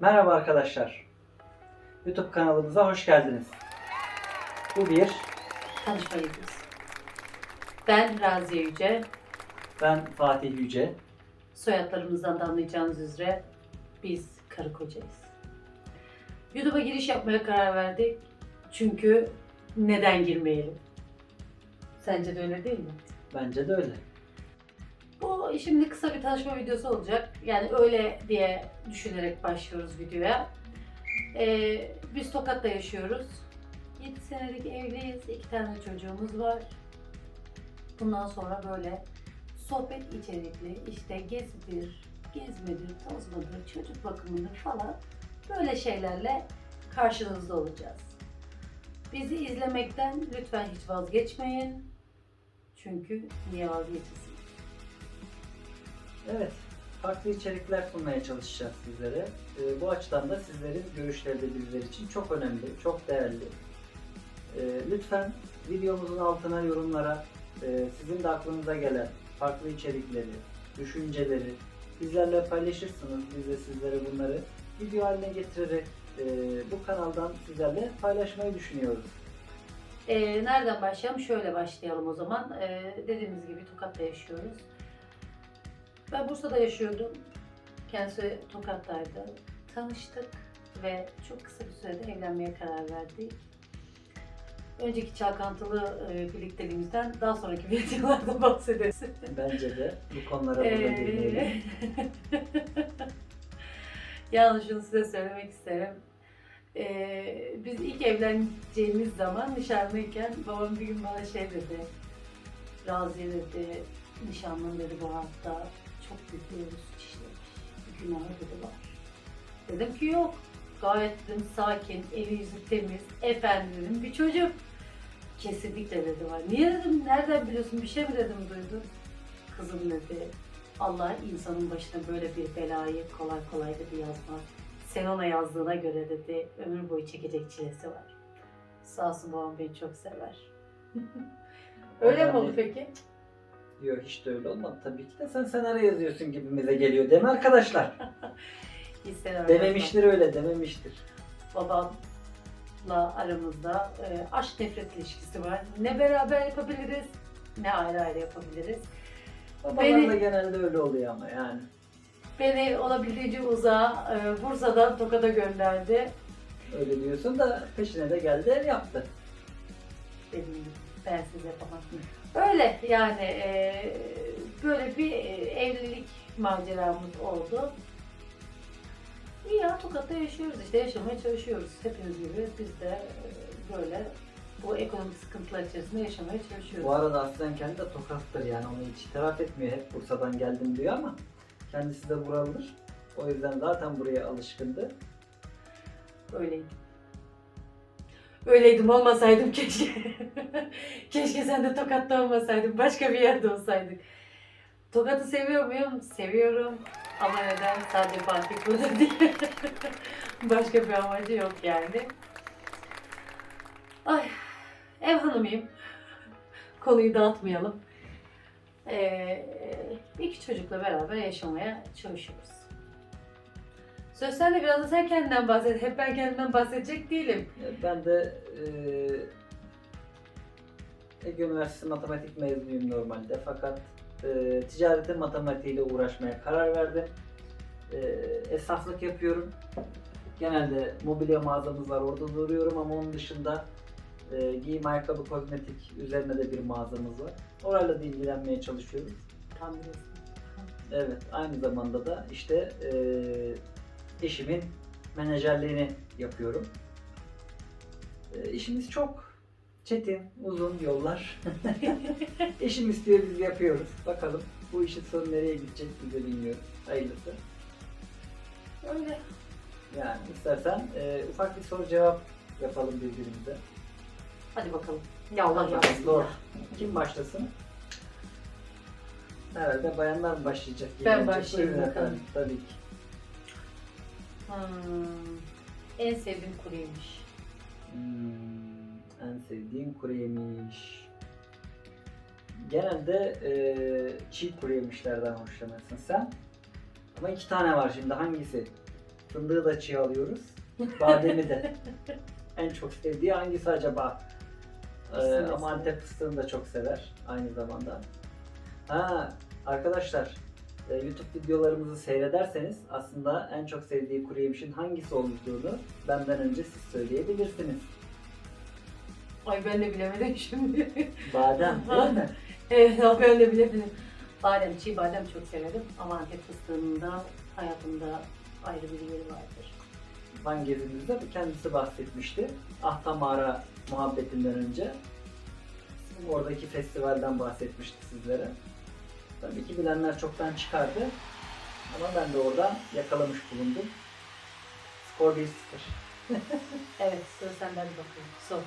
Merhaba arkadaşlar. YouTube kanalımıza hoş geldiniz. Bu bir, Tanışma videosu. Ben Raziye Yüce. ben Fatih Yüce. Soyadlarımızdan da anlayacağınız üzere biz karı kocayız. YouTube'a giriş yapmaya karar verdik. Çünkü neden girmeyelim? Sence de öyle değil mi? Bence de öyle. Bu şimdi kısa bir tanışma videosu olacak. Yani öyle diye düşünerek başlıyoruz videoya. Ee, biz Tokat'ta yaşıyoruz. 7 senelik evliyiz. 2 tane çocuğumuz var. Bundan sonra böyle sohbet içerikli işte gezidir, gezmedir, tozmadır, çocuk bakımıdır falan böyle şeylerle karşınızda olacağız. Bizi izlemekten lütfen hiç vazgeçmeyin. Çünkü niye vazgeçesiniz? Evet, farklı içerikler sunmaya çalışacağız sizlere. Ee, bu açıdan da sizlerin görüşleri de bizler için çok önemli, çok değerli. Ee, lütfen videomuzun altına yorumlara e, sizin de aklınıza gelen farklı içerikleri, düşünceleri bizlerle paylaşırsınız. Biz de sizlere bunları video haline getirerek e, bu kanaldan sizlerle paylaşmayı düşünüyoruz. Ee, nereden başlayalım? Şöyle başlayalım o zaman. Ee, dediğimiz gibi Tokat'ta yaşıyoruz. Ben Bursa'da yaşıyordum. Kendisi Tokat'taydı. Tanıştık ve çok kısa bir sürede evlenmeye karar verdik. Önceki çalkantılı e, birlikteliğimizden daha sonraki videolarda bahsederiz. Bence de bu konulara burada Ee, girmeyelim. Yalnız şunu size söylemek isterim. Ee, biz ilk evleneceğimiz zaman nişanlıyken babam bir gün bana şey dedi. Raziye dedi, nişanlım dedi bu hafta çok büyük bir suç işlemiş. Günahı dedi var. Dedim ki yok. Gayet dedim sakin, eli yüzü temiz, efendi dedim bir çocuk. Kesinlikle dedi var. Niye dedim, nereden biliyorsun bir şey mi dedim duydun. Kızım dedi, Allah insanın başına böyle bir belayı kolay kolay dedi yazmaz. Sen ona yazdığına göre dedi ömür boyu çekecek çilesi var. Sağ olsun babam beni çok sever. Öyle mi oldu peki? Yok hiç de öyle olmadı tabii ki de sen senaryo yazıyorsun gibimize geliyor değil mi arkadaşlar? Dememiştir öyle dememiştir. Babamla aramızda e, aşk nefret ilişkisi var. Ne beraber yapabiliriz ne ayrı ayrı yapabiliriz. Babalar Beni- da genelde öyle oluyor ama yani. Beni olabildiğince uzağa e, Bursa'dan Tokat'a gönderdi. Öyle diyorsun da peşine de geldi ev yaptı. gibi ben size yapamam. Öyle yani e, böyle bir e, evlilik maceramız oldu. İyi ya Tokat'ta yaşıyoruz işte yaşamaya çalışıyoruz. Hepimiz gibi biz de e, böyle bu ekonomik sıkıntılar içerisinde yaşamaya çalışıyoruz. Bu arada aslen kendi de tokattır yani onu hiç itiraf etmiyor. Hep Bursa'dan geldim diyor ama kendisi de buralıdır. O yüzden zaten buraya alışkındı. Öyleydim. Öyleydim olmasaydım keşke. keşke sen de Tokat'ta olmasaydın. Başka bir yerde olsaydık. Tokat'ı seviyor muyum? Seviyorum. Ama neden? Sadece Fatih burada değil. Başka bir amacı yok yani. Ay, ev hanımıyım. Konuyu dağıtmayalım. Ee, iki çocukla beraber yaşamaya çalışıyoruz. Söz sende biraz da sen kendinden bahset. Hep ben kendimden bahsedecek değilim. E, Ben de eee Ege Üniversitesi matematik mezunuyum normalde fakat eee ticaretin matematiğiyle uğraşmaya karar verdim. Eee esnaflık yapıyorum. Genelde mobilya mağazamız var orada duruyorum ama onun dışında eee giyim, ayakkabı, kozmetik üzerine de bir mağazamız var. Orayla da ilgilenmeye çalışıyoruz. Tam. Evet, aynı zamanda da işte eee eşimin menajerliğini yapıyorum. Eee işimiz çok çetin, uzun yollar. Eşim istiyor, biz yapıyoruz. Bakalım bu işin sonu nereye gidecek biz de bilmiyoruz. Hayırlısı. Öyle. Yani istersen eee, ufak bir soru cevap yapalım birbirimize. Hadi bakalım. Ya Allah yapsın. Zor. Kim başlasın? Herhalde bayanlar başlayacak? Ben başlayayım bakalım. Tabii ki. En sevdiğim kuru yemiş. Hmm, en sevdiğim kuru yemiş. Genelde eee çiğ kuru yemişlerden hoşlanırsın sen. Ama iki tane var şimdi hangisi? Fındığı da çiğ alıyoruz. Bademi de. en çok sevdiği hangisi acaba? Ee, ama Antep fıstığını da çok sever aynı zamanda. Ha arkadaşlar e, YouTube videolarımızı seyrederseniz aslında en çok sevdiği kuru yemişin hangisi olduğunu benden önce siz söyleyebilirsiniz. Ay ben de bilemedim şimdi. Badem değil mi? evet ben de bilemedim. Badem, çiğ badem çok severim ama Antep fıstığının da hayatımda ayrı bir yeri vardır. Van gezimizde kendisi bahsetmişti. Ahta Mağara muhabbetinden önce. Oradaki festivalden bahsetmişti sizlere. Tabii ki bilenler çoktan çıkardı. Ama ben de oradan yakalamış bulundum. Skor 1-0. Evet, sıra senden bir bakalım. Sor.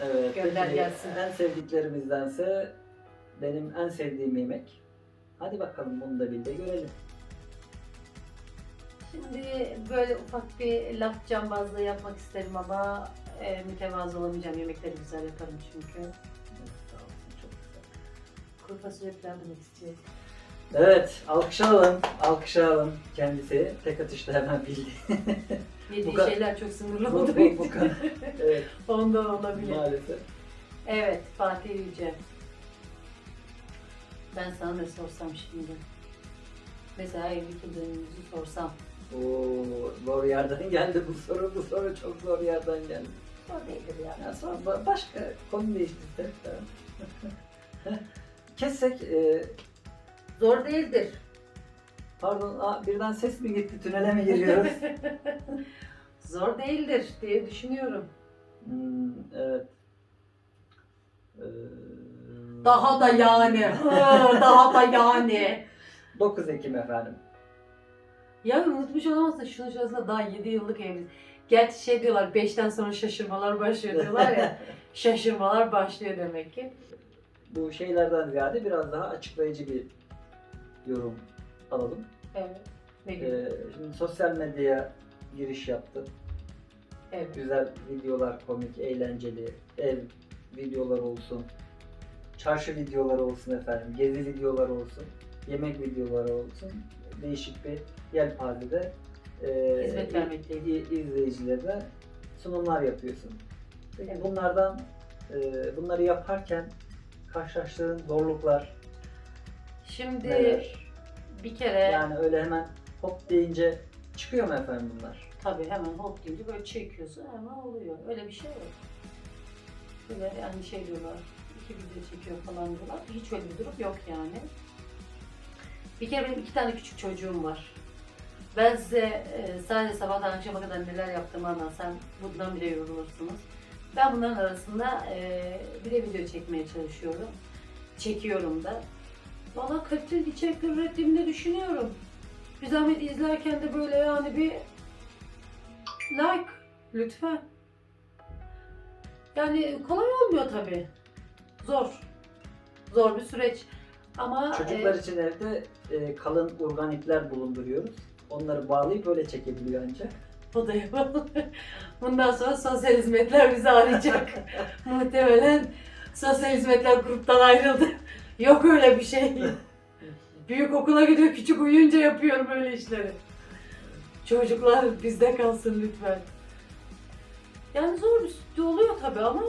Evet. Gönder peki gelsin. En sevdiklerimizdense benim en sevdiğim yemek. Hadi bakalım bunu da bir de görelim. Şimdi böyle ufak bir laf cambazlığı yapmak isterim ama e, mütevazı olamayacağım. Yemekleri güzel yaparım çünkü. Kuru fasulye pilav demek istiyorum. Evet, alkışlayalım, alkışlayalım kendisi. Tek atışta hemen bildi. Yediği şeyler çok sınırlı bu, olduğu bu, bu için. kadar. Evet, Ondan olabilir. maalesef. Evet, Fatih Yüce. Ben sana ne sorsam şimdi? Mesela evlilik yıl dönümümüzü sorsam. Oo, zor yerden geldi bu soru. Bu soru çok zor yerden geldi. O değildir ya. Ya sonra ba- başka konu değiştirsek de. Kessek, e, Zor değildir. pardon aa, birden ses mi gitti, tünele mi giriyoruz? Zor değildir diye düşünüyorum. Hmm, evet. Ee, Daha da yani. hı, Daha da yani. 9 Ekim efendim. Ya unutmuş olamazsın şunun şurasında daha 7 yıllık evliyiz. Gerçi şey diyorlar 5'ten sonra şaşırmalar başlıyor diyorlar ya. şaşırmalar başlıyor demek ki. Bu şeylerden ziyade biraz daha açıklayıcı bir yorum alalım. Evet. Ne gibi? Ee, şimdi sosyal medyaya giriş yaptı. evet. Güzel videolar, komik, eğlenceli, ev videoları olsun, çarşı videoları olsun efendim, gezi videoları olsun, yemek videoları olsun. Değişik bir yelpazede e, Hizmet vermekteyim. i- izleyicilere sunumlar yapıyorsun. Peki Evet. bunlardan e, bunları yaparken karşılaştığın zorluklar Şimdi neler? bir kere Yani öyle hemen hop deyince çıkıyor mu efendim bunlar? tabii hemen hop deyince böyle çekiyorsun hemen oluyor. Öyle bir şey yok. Böyle yani şey diyorlar iki video çekiyor falan diyorlar. Hiç öyle bir durum yok yani. Bir kere benim iki tane küçük çocuğum var. Ben size e, sadece sabahtan akşama kadar neler yaptığımı anlatsam bundan bile yorulursunuz. Ben bunların arasında e, bir de video çekmeye çalışıyorum. Çekiyorum da. Valla kaliteli içerikler ürettiğimi de düşünüyorum. Bir zahmet izlerken de böyle yani bir like lütfen. Yani kolay olmuyor tabii. Zor. Zor bir süreç. Ama Çocuklar e, için evde e, kalın urgan ipler bulunduruyoruz. Onları bağlayıp öyle çekebiliyor ancak. O da yapalım. Bundan sonra sosyal hizmetler bizi arayacak. Muhtemelen sosyal hizmetler gruptan ayrıldı. Yok öyle bir şey. Büyük okula gidiyor, küçük uyuyunca yapıyorum öyle işleri. Çocuklar bizde kalsın lütfen. Yani zor bir sütte oluyor tabii ama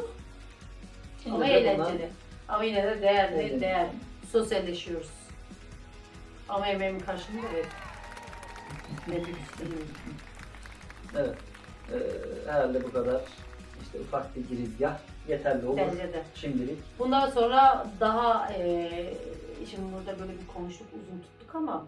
ama Yine de eğlenceli. Ama yine de değerli, Eğlenceli. değer. Sosyalleşiyoruz. Ama emeğimin karşılığını da veririm. Ne büyük üstünlüğüm. Evet. Ee, herhalde bu kadar. İşte ufak bir girizgah yeterli olur. Bence de. Şimdilik. Bundan sonra daha eee şimdi burada böyle bir konuştuk uzun tuttuk ama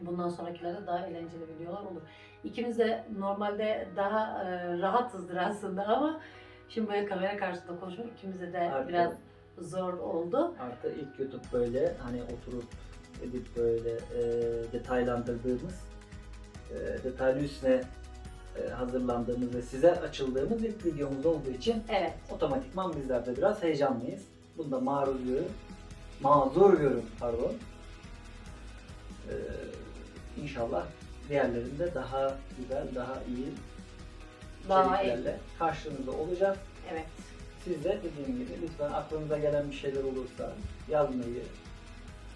bundan sonrakilerde daha eğlenceli videolar olur. İkimiz de normalde daha eee, rahatızdır aslında ama şimdi böyle kamera karşısında konuşmak ikimize de Artık- biraz zor oldu. Artı ilk YouTube böyle hani oturup edip böyle e, detaylandırdığımız, e, detaylı üstüne e, hazırlandığımız ve size açıldığımız ilk videomuz olduğu için Evet. otomatikman bizler de biraz heyecanlıyız. Bunda maruz görün. Mazur görün pardon. Ee, inşallah diğerlerinde daha güzel, daha iyi Daha iyi. içeriklerle karşınızda olacağız. Evet. Siz de dediğim gibi lütfen aklınıza gelen bir şeyler olursa yazmayı,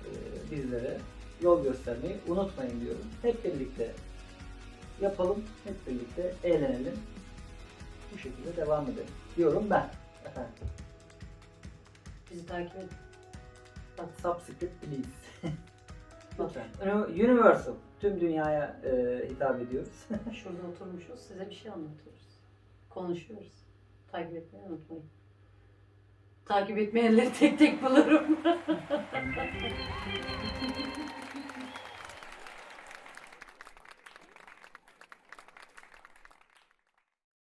e, bizlere yol göstermeyi unutmayın diyorum. Hep birlikte yapalım, hep birlikte eğlenelim. Bu şekilde devam edelim. Diyorum ben. Efendim. Bizi takip et. Subscribe please. Bak, Lütfen. Uni- Universal. Tüm dünyaya e, hitap ediyoruz. şurada oturmuşuz. Size bir şey anlatıyoruz. Konuşuyoruz. Takip etmeyi unutmayın. Takip etmeyenleri tek tek bulurum.